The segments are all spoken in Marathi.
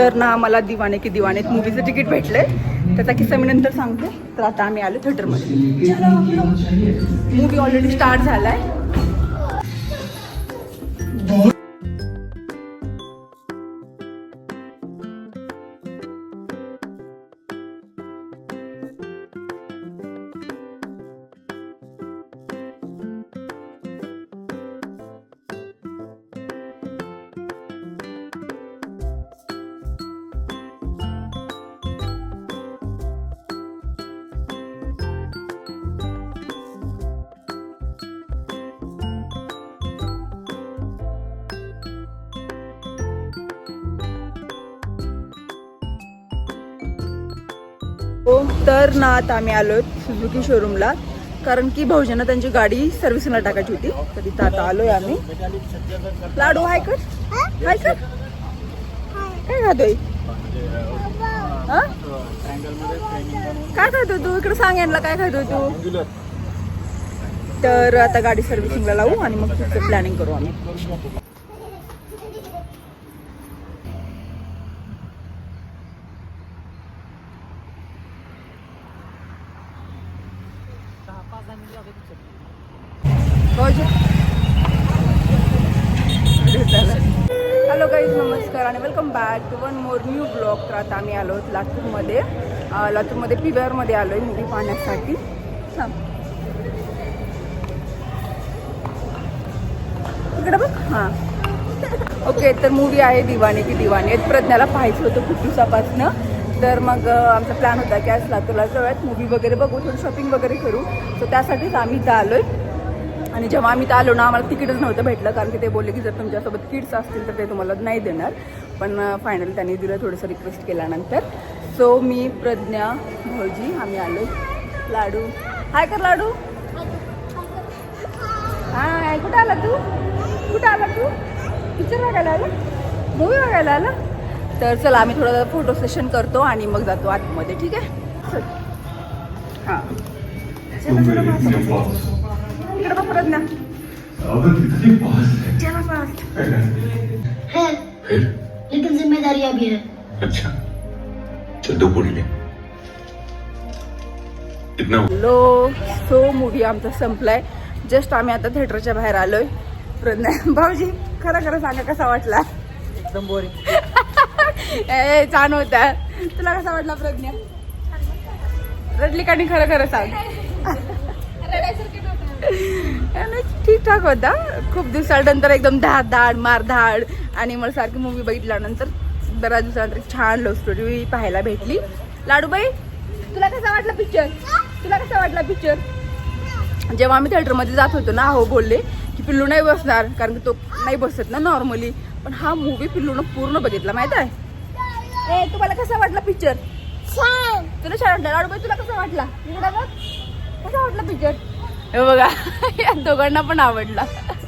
तर ना आम्हाला दिवाने की दिवाने मूवीचं तिकीट भेटलंय. त्याचा किस्सा मी नंतर सांगते. तर आता आम्ही आलो थिएटरमध्ये मूवी ऑलरेडी स्टार्ट झालाय. तर ना आता आम्ही आलोय सुझुकी शोरूमला कारण की भाऊजींना त्यांची गाडी सर्व्हिसिंगला टाकायची होती. तर तिथं आता आलोय आम्ही. लाडू हाय कर. हाय कर. काय खातोय? काय खातोय तू? इकडे सांग यांना काय खातोय तू. तर आता गाडी सर्व्हिसिंगला लावू आणि मग पुढचं प्लॅनिंग करू आम्ही. हॅलो गाईज नमस्कार आणि welcome back to one more new blog तर आता आम्ही आलो आहोत लातूरमध्ये लातूरमध्ये पी आलो आहे मूवी पाहण्यासाठी. इकडे बघ. हां. ओके तर मूवी आहे दिवाने की दिवाने प्रज्ञाला पाहायचं होतं खूप दिवसापासनं. तर मग आमचा प्लॅन होता की आज लातूरला जाऊयात. मूवी वगैरे बघू थोडी शॉपिंग वगैरे करू. सो त्यासाठीच आम्ही इथं आलो आहे आणि जेव्हा आम्ही इथं आलो ना आम्हाला तिकीटच नव्हतं भेटलं कारण की ते बोलले की जर तुमच्यासोबत किड्स असतील तर ते तुम्हाला नाही देणार. पण फायनली त्यांनी दिलं थोडंसं रिक्वेस्ट केल्यानंतर. सो मी प्रज्ञा भाऊजी आम्ही आलो लाडू. हाय कर लाडू. हाय कुठं आला तू? कुठं आला तू? पिक्चर बघायला आला? मूवी बघायला आला? तर चला आम्ही थोडं फोटो सेशन करतो आणि मग जातो आतमध्ये ठीक आहे? चल हां. इकडे बघ है है लेकिन जिम्मेदारियां भी है। अच्छा चल दो पूरी ले। लो सो मूवी आमचा संपलाय. जस्ट आम्ही आता थिएटरच्या बाहेर आलोय. प्रज्ञा भाऊजी खरं खरं सांगा कसा वाटला? एकदम बोरिंग ए छान होता तुला कसा वाटला प्रज्ञा? रडली का खरं खरं सांग. ठीक ठाक होता. खूप दिवसानंतर एकदम धाड धाड मार धाड आणि मला सारखी मूवी बघितल्यानंतर बऱ्याच दिवसानंतर छान लव्ह स्टोरी पाहायला भेटली. लाडूबाई तुला कसा वाटला पिक्चर तुला कसा वाटला पिक्चर जेव्हा आम्ही थिएटरमध्ये जात होतो ना हो बोलले की पिल्लू नाही बसणार कारण की तो नाही बसत ना नॉर्मली पण हा मूवी पिल्लूनं पूर्ण बघितला माहीत आहे? ए तुम्हाला कसा वाटला पिक्चर तुला छान वाटला? लाडूबाई तुला कसा वाटला? इकडे बघ कसा वाटला पिक्चर हे बघा या दोघांना पण आवडला.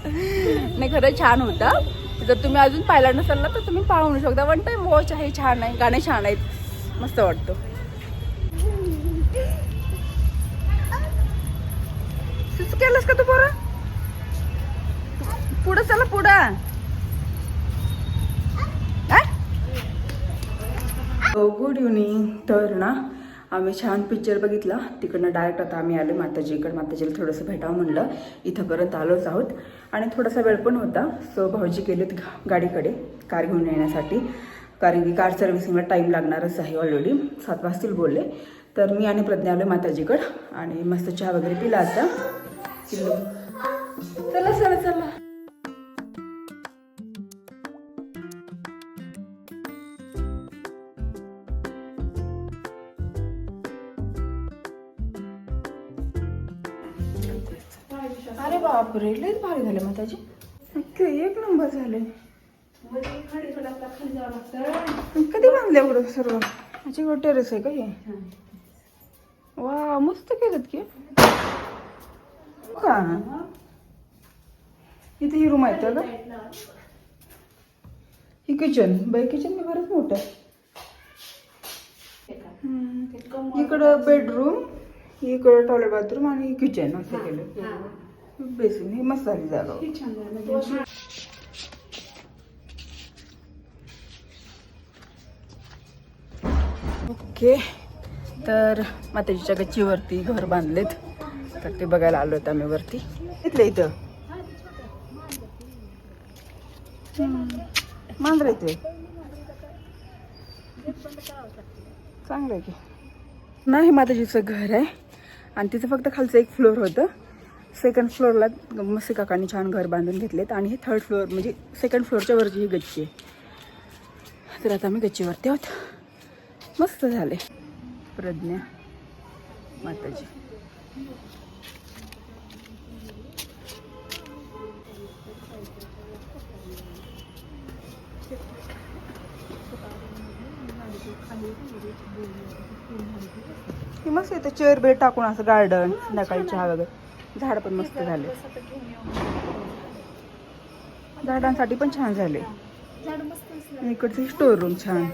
नाही खरं छान होता. जर तुम्ही अजून पाहिला नसाल ना तर तुम्ही पाहू शकता. वन टाइम वॉच आहे छान आहे गाणे छान आहेत. मस्त वाटतं. केलंस का तू पोरा? पुढं चला पुढं. गुड इव्हनिंग तर ना आम्ही छान पिक्चर बघितला. तिकडनं डायरेक्ट आता आम्ही आलो माताजीकडे. माताजीला थोडंसं भेटावं म्हणलं. इथंपर्यंत आलोच आहोत. आणि थोडासा वेळ पण होता. सो भाऊजी गेलेत गाडीकडे कार घेऊन येण्यासाठी. कारण की कार सर्व्हिसिंगला टाईम लागणारच आहे ऑलरेडी सात वाजतील बोलले. तर मी आणि प्रज्ञा आलो माताजीकडं. आणि मस्त चहा वगैरे पिला आता. चला चला चला. अरे बापरे लयच भारी झाले माताजी. नक्की एक नंबर झाले. कधी बांधले एवढं सर्व? माझी टेरेस आहे का हे? वा मस्त केलं की. का? इथे ही रूम आहे का ही किचन बाई किचन बी बरंच मोठं आहे. इकडं बेडरूम इकडं टॉयलेट बाथरूम आणि किचन असं केलं. बेसिन ही मस्त झाली. जागा ओके तर माताजीच्या गच्चीवरती घर बांधलेत. तर ते बघायला आलो होतं आम्ही वरती. इथलं इथं. मांजर इथे चांगलं आहे की. नाही माताजीचं घर आहे. आणि तिचं फक्त खालचं एक फ्लोअर होतं. सेकंड फ्लोअरला मस्ती काकांनी छान घर बांधून घेतलेत आणि हे थर्ड फ्लोअर म्हणजे सेकंड फ्लोअरच्या वरची ही गच्ची आहे. तर आता आम्ही गच्चीवरती आहोत. मस्त झाले. प्रज्ञा माताजी. हे मस्त येतं चेअर बेड टाकून असं गार्डन संध्याकाळी चहा वगैरे. झाड पण मस्त झाले. झाडांसाठी पण छान झाले. इकडचं स्टोर रूम छान.